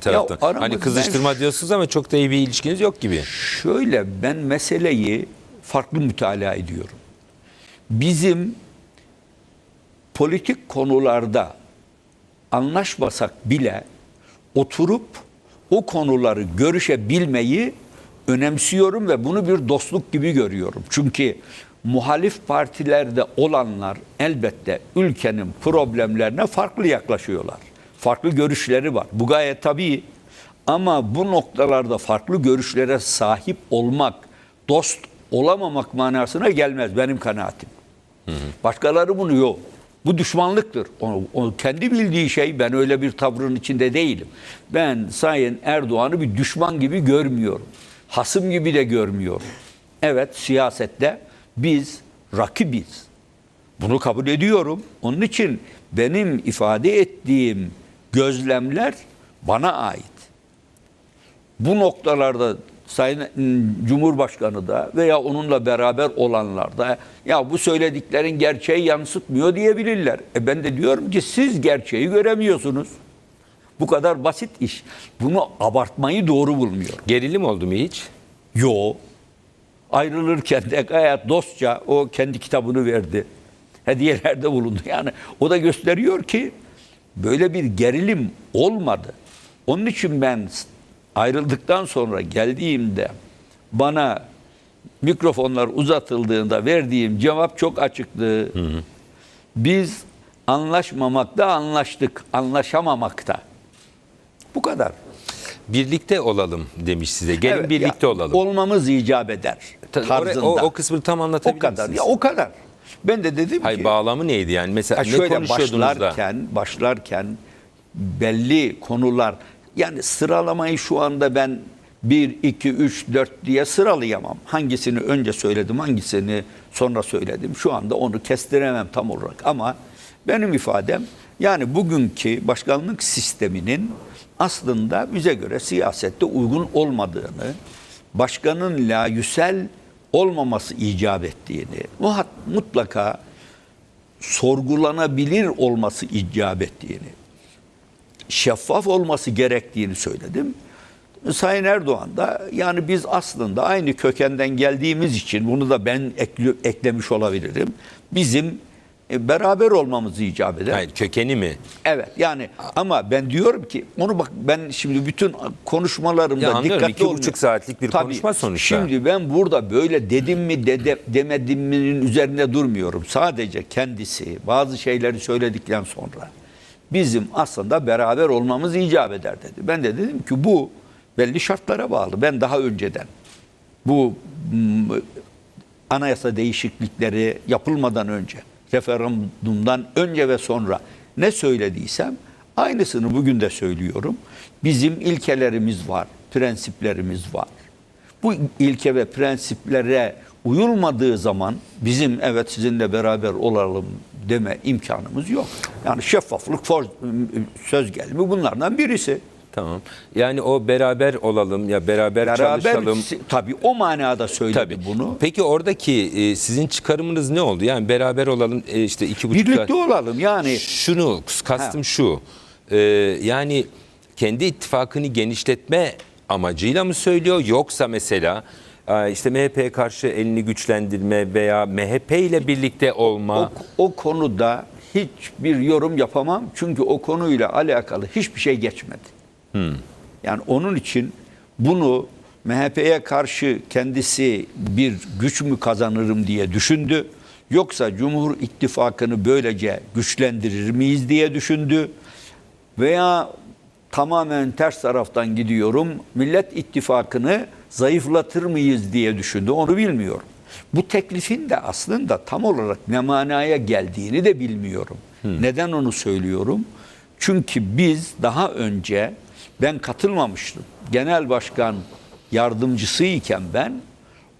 taraftan. aramız- hani kızıştırma ben- diyorsunuz ama çok da iyi bir ilişkiniz yok gibi. Şöyle ben meseleyi farklı mütalaa ediyorum. Bizim politik konularda anlaşmasak bile oturup o konuları görüşebilmeyi önemsiyorum ve bunu bir dostluk gibi görüyorum. Çünkü muhalif partilerde olanlar elbette ülkenin problemlerine farklı yaklaşıyorlar. Farklı görüşleri var. Bu gayet tabii. Ama bu noktalarda farklı görüşlere sahip olmak, dost olamamak manasına gelmez benim kanaatim. Başkaları bunu yok. Bu düşmanlıktır. O, o kendi bildiği şey ben öyle bir tavrın içinde değilim. Ben Sayın Erdoğan'ı bir düşman gibi görmüyorum. Hasım gibi de görmüyorum. Evet siyasette biz rakibiz. Bunu kabul ediyorum. Onun için benim ifade ettiğim gözlemler bana ait bu noktalarda Sayın Cumhurbaşkanı da veya onunla beraber olanlar da ya bu söylediklerin gerçeği yansıtmıyor diyebilirler. E ben de diyorum ki siz gerçeği göremiyorsunuz. Bu kadar basit iş. Bunu abartmayı doğru bulmuyorum. Gerilim oldu mu hiç? Yo. Ayrılırken de gayet dostça o kendi kitabını verdi. Hediyelerde bulundu. Yani o da gösteriyor ki böyle bir gerilim olmadı. Onun için ben ayrıldıktan sonra geldiğimde bana mikrofonlar uzatıldığında verdiğim cevap çok açıktı. Biz anlaşmamakta anlaştık, anlaşamamakta. Bu kadar. Birlikte olalım demiş size. Gelin Evet, birlikte ya, olalım. Olmamız icap eder. Tarzında. o, o kısmını tam O anlatabilir kadar. misiniz? Ya o kadar. Ben de dedim Hayır ki bağlamı neydi yani? Mesela ya ne şöyle konuşuyordunuz da? başlarken başlarken belli konular yani sıralamayı şu anda ben 1 2 3 4 diye sıralayamam. Hangisini önce söyledim, hangisini sonra söyledim. Şu anda onu kestiremem tam olarak ama benim ifadem yani bugünkü başkanlık sisteminin aslında bize göre siyasette uygun olmadığını, başkanın layüsel olmaması icap ettiğini, mutlaka sorgulanabilir olması icap ettiğini, şeffaf olması gerektiğini söyledim. Sayın Erdoğan da yani biz aslında aynı kökenden geldiğimiz için bunu da ben eklemiş olabilirim. Bizim e, beraber olmamızı icap eder. Hayır kökeni mi? Evet yani ama ben diyorum ki onu bak ben şimdi bütün konuşmalarımda Ya anlıyorum, dikkatli iki olmuyorum. buçuk saatlik bir Tabii, konuşma sonuçta. Şimdi ben burada böyle dedim mi dede, demedim mi'nin üzerinde durmuyorum. Sadece kendisi bazı şeyleri söyledikten sonra bizim aslında beraber olmamız icap eder dedi. Ben de dedim ki bu belli şartlara bağlı. Ben daha önceden bu anayasa değişiklikleri yapılmadan önce, referandumdan önce ve sonra ne söylediysem aynısını bugün de söylüyorum. Bizim ilkelerimiz var, prensiplerimiz var. Bu ilke ve prensiplere uyulmadığı zaman bizim evet sizinle beraber olalım deme imkanımız yok. Yani şeffaflık, söz gelimi bunlardan birisi. Tamam. Yani o beraber olalım ya beraber, Beraber çalışalım. tabii o manada söyledi Tabii. bunu. Peki oradaki e, sizin çıkarımınız ne oldu? Yani beraber olalım e, işte iki buçuk Birlikte olalım yani. Şunu kastım Ha. şu. e, yani kendi ittifakını genişletme amacıyla mı söylüyor yoksa mesela e, işte MHP'ye karşı elini güçlendirme veya MHP ile birlikte olma O, o konuda hiçbir yorum yapamam. Çünkü o konuyla alakalı hiçbir şey geçmedi. Yani onun için bunu MHP'ye karşı kendisi bir güç mü kazanırım diye düşündü. Yoksa Cumhur İttifakı'nı böylece güçlendirir miyiz diye düşündü. Veya tamamen ters taraftan gidiyorum. Millet İttifakı'nı zayıflatır mıyız diye düşündü. Onu bilmiyorum. Bu teklifin de aslında tam olarak ne manaya geldiğini de bilmiyorum. Neden onu söylüyorum? Çünkü biz daha önce ben katılmamıştım. Genel başkan yardımcısıyken ben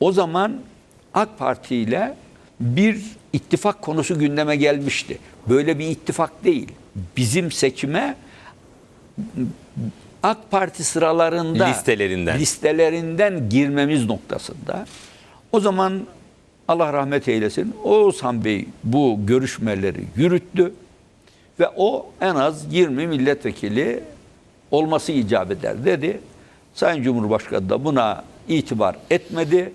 o zaman AK Parti ile bir ittifak konusu gündeme gelmişti. Böyle bir ittifak değil. Bizim seçime AK Parti sıralarında Listelerinden. listelerinden girmemiz noktasında. O zaman Allah rahmet eylesin Oğuzhan Bey bu görüşmeleri yürüttü ve o en az 20 milletvekili olması icap eder dedi. Sayın Cumhurbaşkanı da buna itibar etmedi.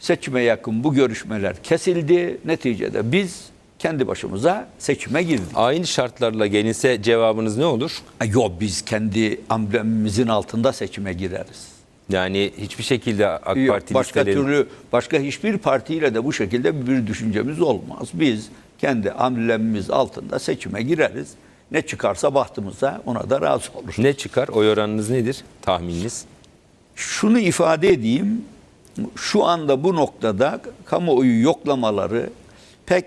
Seçime yakın bu görüşmeler kesildi. Neticede biz kendi başımıza seçime girdik. Aynı şartlarla gelinse cevabınız ne olur? Yok biz kendi amblemimizin altında seçime gireriz. Yani hiçbir şekilde AK Yok, Parti başka listeleri... türlü başka hiçbir partiyle de bu şekilde bir düşüncemiz olmaz. Biz kendi amblemimiz altında seçime gireriz. Ne çıkarsa bahtımıza ona da razı oluruz. Ne çıkar? Oy oranınız nedir? Tahmininiz? Şunu ifade edeyim. Şu anda bu noktada kamuoyu yoklamaları pek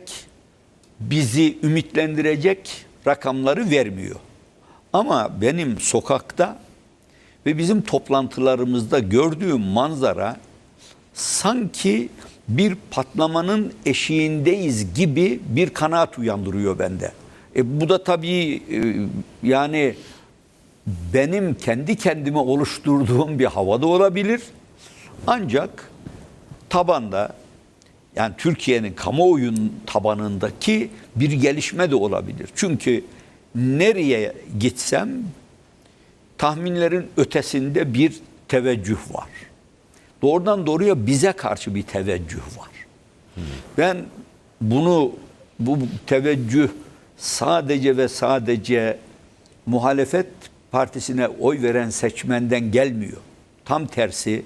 bizi ümitlendirecek rakamları vermiyor. Ama benim sokakta ve bizim toplantılarımızda gördüğüm manzara sanki bir patlamanın eşiğindeyiz gibi bir kanaat uyandırıyor bende. E bu da tabii e, yani benim kendi kendime oluşturduğum bir havada olabilir. Ancak tabanda yani Türkiye'nin kamuoyunun tabanındaki bir gelişme de olabilir. Çünkü nereye gitsem tahminlerin ötesinde bir teveccüh var. Doğrudan doğruya bize karşı bir teveccüh var. Ben bunu bu teveccüh sadece ve sadece muhalefet partisine oy veren seçmenden gelmiyor. Tam tersi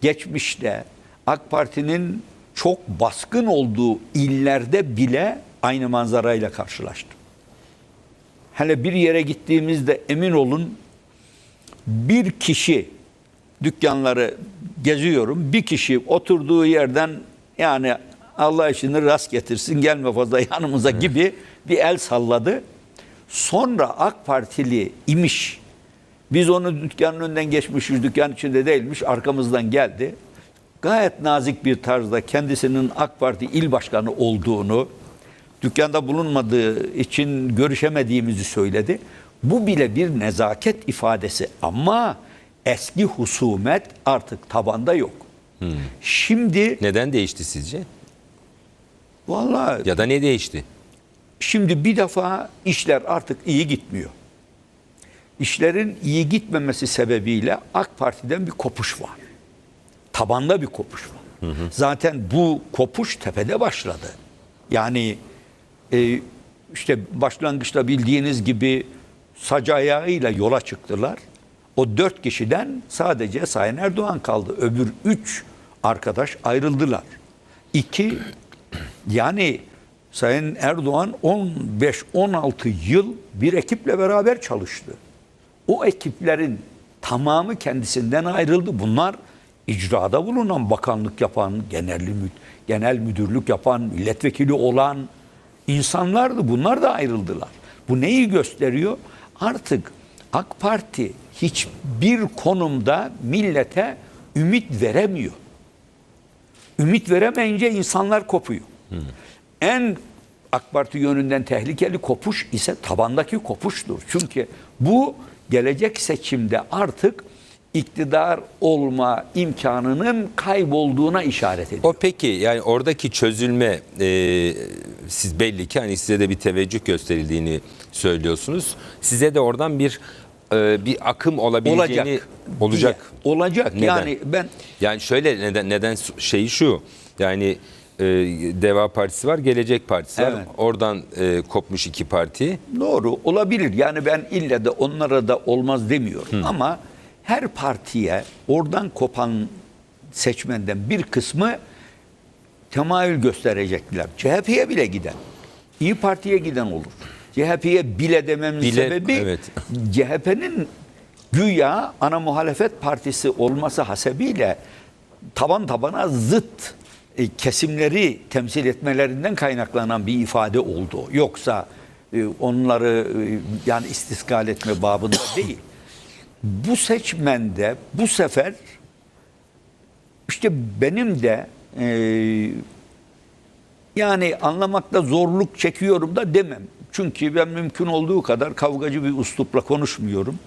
geçmişte AK Parti'nin çok baskın olduğu illerde bile aynı manzarayla karşılaştım. Hele bir yere gittiğimizde emin olun bir kişi dükkanları geziyorum. Bir kişi oturduğu yerden yani Allah işini rast getirsin gelme fazla yanımıza gibi bir el salladı. Sonra AK Partili imiş. Biz onu dükkanın önünden geçmişiz, dükkan içinde değilmiş, arkamızdan geldi. Gayet nazik bir tarzda kendisinin AK Parti il başkanı olduğunu, dükkanda bulunmadığı için görüşemediğimizi söyledi. Bu bile bir nezaket ifadesi ama eski husumet artık tabanda yok. Şimdi Neden değişti sizce? vallahi Ya da ne değişti? Şimdi bir defa işler artık iyi gitmiyor. İşlerin iyi gitmemesi sebebiyle AK Parti'den bir kopuş var. Tabanda bir kopuş var. Zaten bu kopuş tepede başladı. Yani e, işte başlangıçta bildiğiniz gibi sac ayağıyla yola çıktılar. O dört kişiden sadece Sayın Erdoğan kaldı. Öbür üç arkadaş ayrıldılar. İki, yani Sayın Erdoğan 15-16 yıl bir ekiple beraber çalıştı. O ekiplerin tamamı kendisinden ayrıldı. Bunlar icrada bulunan, bakanlık yapan, genel, genel müdürlük yapan, milletvekili olan insanlardı. Bunlar da ayrıldılar. Bu neyi gösteriyor? Artık AK Parti hiçbir konumda millete ümit veremiyor. Ümit veremeyince insanlar kopuyor. En AK Parti yönünden tehlikeli kopuş ise tabandaki kopuştur. Çünkü bu gelecek seçimde artık iktidar olma imkanının kaybolduğuna işaret ediyor. O peki yani oradaki çözülme e, siz belli ki hani size de bir teveccüh gösterildiğini söylüyorsunuz. Size de oradan bir e, bir akım olabileceğini olacak. olacak. diye. Olacak. Neden? Yani ben Yani şöyle neden neden şeyi şu. Yani e, Deva Partisi var, Gelecek Partisi var. Evet. Oradan e, kopmuş iki parti. Doğru olabilir. Yani ben ille de onlara da olmaz demiyorum. Ama her partiye oradan kopan seçmenden bir kısmı temayül gösterecekler. CHP'ye bile giden, İyi Parti'ye giden olur. CHP'ye bile dememin Bile, sebebi evet. CHP'nin güya ana muhalefet partisi olması hasebiyle taban tabana zıt e, kesimleri temsil etmelerinden kaynaklanan bir ifade oldu. Yoksa e, onları e, yani istiskal etme babında değil. Bu seçmende bu sefer işte benim de e, yani anlamakta zorluk çekiyorum da demem. Çünkü ben mümkün olduğu kadar kavgacı bir üslupla konuşmuyorum.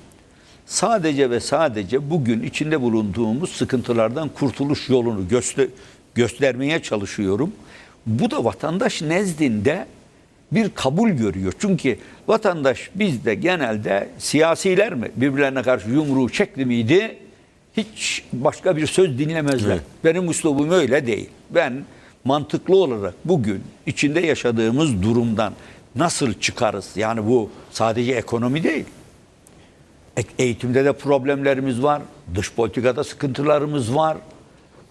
Sadece ve sadece bugün içinde bulunduğumuz sıkıntılardan kurtuluş yolunu göster göstermeye çalışıyorum. Bu da vatandaş nezdinde bir kabul görüyor. Çünkü vatandaş bizde genelde siyasiler mi birbirlerine karşı yumruğu çekti miydi hiç başka bir söz dinlemezler. Benim üslubum öyle değil. Ben mantıklı olarak bugün içinde yaşadığımız durumdan nasıl çıkarız? Yani bu sadece ekonomi değil. E- Eğitimde de problemlerimiz var. Dış politikada sıkıntılarımız var.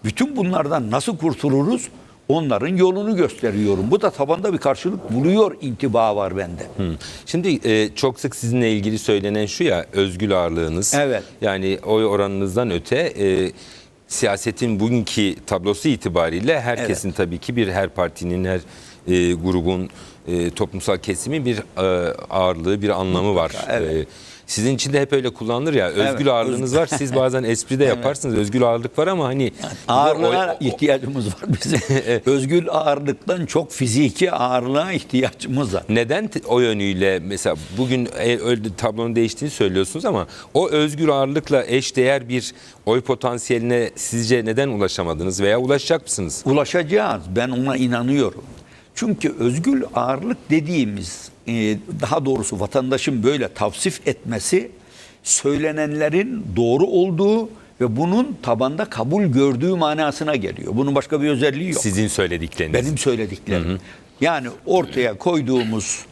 Bütün bunlardan nasıl kurtuluruz? Onların yolunu gösteriyorum. Bu da tabanda bir karşılık buluyor intiba var bende. Şimdi e, çok sık sizinle ilgili söylenen şu ya özgül ağırlığınız. Evet. Yani oy oranınızdan öte e, siyasetin bugünkü tablosu itibariyle herkesin tabii ki bir her partinin her e, grubun e, toplumsal kesimin bir e, ağırlığı bir anlamı var. evet. E, sizin için de hep öyle kullanılır ya özgül Evet, ağırlığınız var. Siz bazen espri de yaparsınız. Özgül ağırlık var ama hani Ağırlığa o- o- ihtiyacımız var bizim. Özgül ağırlıktan çok fiziki ağırlığa ihtiyacımız var. Neden o yönüyle mesela bugün e, öyle tablonun değiştiğini söylüyorsunuz ama o özgür ağırlıkla eşdeğer bir oy potansiyeline sizce neden ulaşamadınız veya ulaşacak mısınız? Ulaşacağız. Ben ona inanıyorum. Çünkü özgül ağırlık dediğimiz e, daha doğrusu vatandaşın böyle tavsif etmesi söylenenlerin doğru olduğu ve bunun tabanda kabul gördüğü manasına geliyor. Bunun başka bir özelliği yok. Sizin söyledikleriniz. Benim söylediklerim. Yani ortaya koyduğumuz